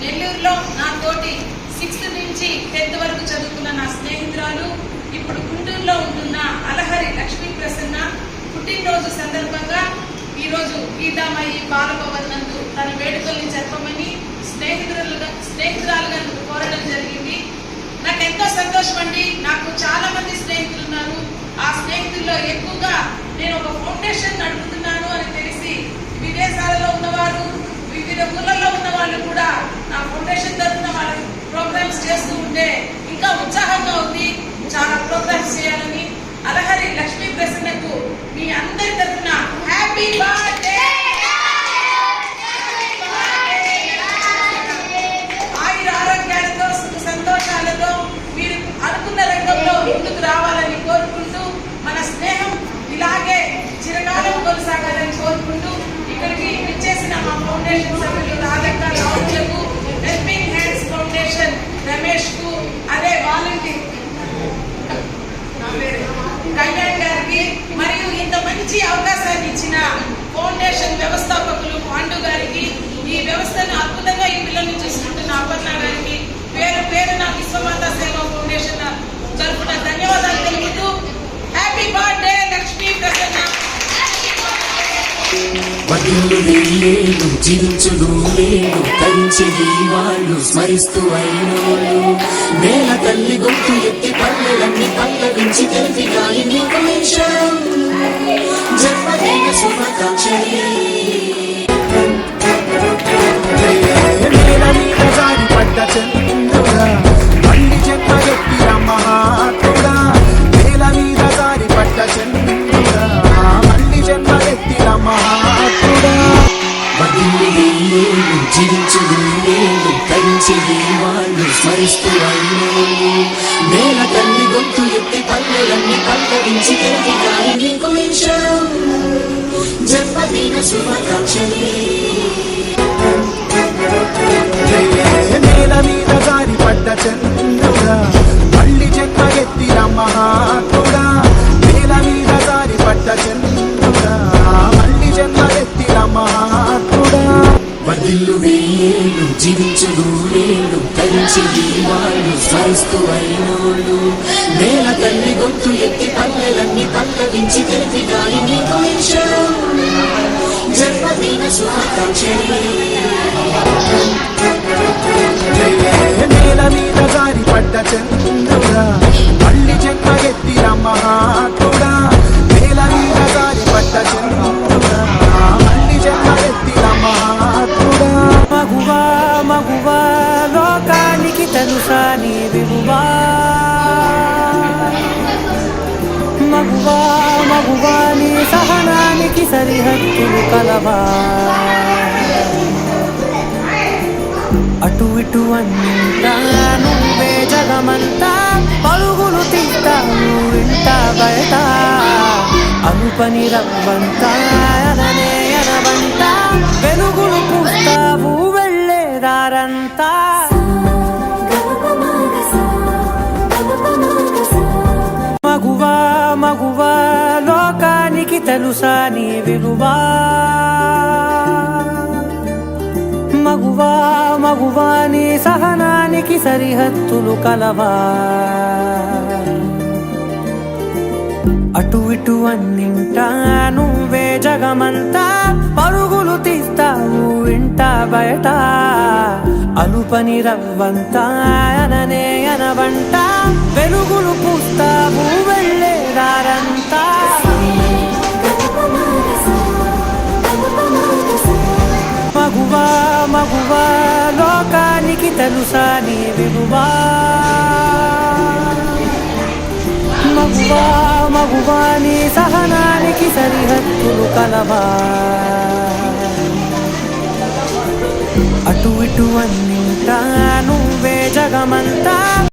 నెల్లూరులో నా తోటి సిక్స్త్ నుంచి టెన్త్ వరకు చదువుకున్న నా స్నేహితురాలు ఇప్పుడు గుంటూరులో ఉంటున్న అలహరి లక్ష్మీ ప్రసన్న పుట్టినరోజు సందర్భంగా ఈరోజు గీతామయ్యి బాలభవన్ నందు తన వేడుకల్ని జరపమని స్నేహితులుగా స్నేహితురాలుగా కోరడం జరిగింది. నాకు ఎంతో సంతోషం అండి. నాకు చాలా మంది స్నేహితులు ఉన్నారు. ఆ స్నేహితుల్లో ఎక్కువగా నేను ఒక ఫౌండేషన్ నడుపుతున్నాను అని తెలిసి విదేశాలలో ఉన్నవారు వివిధ ఊళ్ళలో ఉన్న వాళ్ళు కూడా నా ఫౌండేషన్ తరఫున వాళ్ళ ప్రోగ్రామ్స్ చేస్తూ ఉంటే మంచి అవకాశాన్ని ఇచ్చిన ఫౌండేషన్ వ్యవస్థాపకులు పాండు గారికి ఈ వ్యవస్థను అద్భుతంగా ఈ పిల్లల్ని చూసుకుంటున్న అపర్ణ గారికి పేరు పేరున విశ్వమాత సేవ ఫౌండేషన్ తరఫున ధన్యవాదాలు తెలుపుతూ హ్యాపీ బర్త్డే లక్ష్మీ ప్రసన్న. వదిలు వెళ్ళేడు జీవించుడు లేడు తరించేది వాళ్ళు స్మరిస్తూ అయినోళ్ళు. నేల తల్లి గుర్తు ఎత్తి పల్లెలన్నీ పల్లవించి తెలివి గాలి నీకు వేషం జన్మదిన శుభాకాంక్షలే పడ్డ చంద్రుడా మళ్ళీ జన్మగెత్తి మహాత్ముడా నేల మీద జారి పడ్డ చంద్రుడా మళ్ళీ మహాత్ముడా జీవించుడు వాళ్ళు స్మరిస్తూ నేల తల్లి గొంతు ఎత్తి పల్లెలన్నీ పల్లవించి తిరిగిగా జన్మదిన శుభాకాంక్షలే నేల మీద జారి పడ్డ చంద్రుడా మళ్ళీ చెక్క జన్మగెత్తి మహాత్ముడా నేల మీద జారి పడ్డ చంద్రుడా మళ్ళీ జన్మగెత్తి మహాత్ముడా వదిల్లు వేయేళ్ళు జీవించు లేడు తరించేది దీవాళ్ళు స్మరిస్తూ అయినోళ్ళు నేల తల్లి గొంతు ఎత్తి పల్లెలన్నీ పల్లవించి తెలిపి గాలి నీకు వేషం జన్మదిన శుభాకాంక్షలే నేల మీద జారి పడ్డ చంద్రుడా మళ్ళీ జన్మగెత్తి మహాత్ముడా. నేల మీద జారి పడ్డ చంద్రుడా మళ్ళీ జన్మగెత్తి మహాత్ముడా. మగువా మగువా లోకానికి తెలుసా నీ విలువా మగువా నీ సహనానికి సరిహద్దులు కలవా అటు ఇటు అన్నింటా నువ్వే జగమంతా పరుగులు తింటావు ఇంట బయట అనుపని రవ్వంతా తెలుసా నీ విలువా? మగువా మగువా నీ సహనానికి సరిహద్దులు కలవా? అటు ఇటు అన్నింటా నువ్వే జగమంతా పరుగులు తీస్తావు ఇంట బయట. అలుపని రవ్వంతా అననే అనవంట వెలుగులు పూస్తావు వెళ్ళేదారంతా ప్రభువా లోకానికి తెలుసా నీ విలువా? మగువా మగువా నీ సహనానికి సరిహద్దులు కలవా? అటు ఇటు అన్నింటా నువ్వే జగమంతా.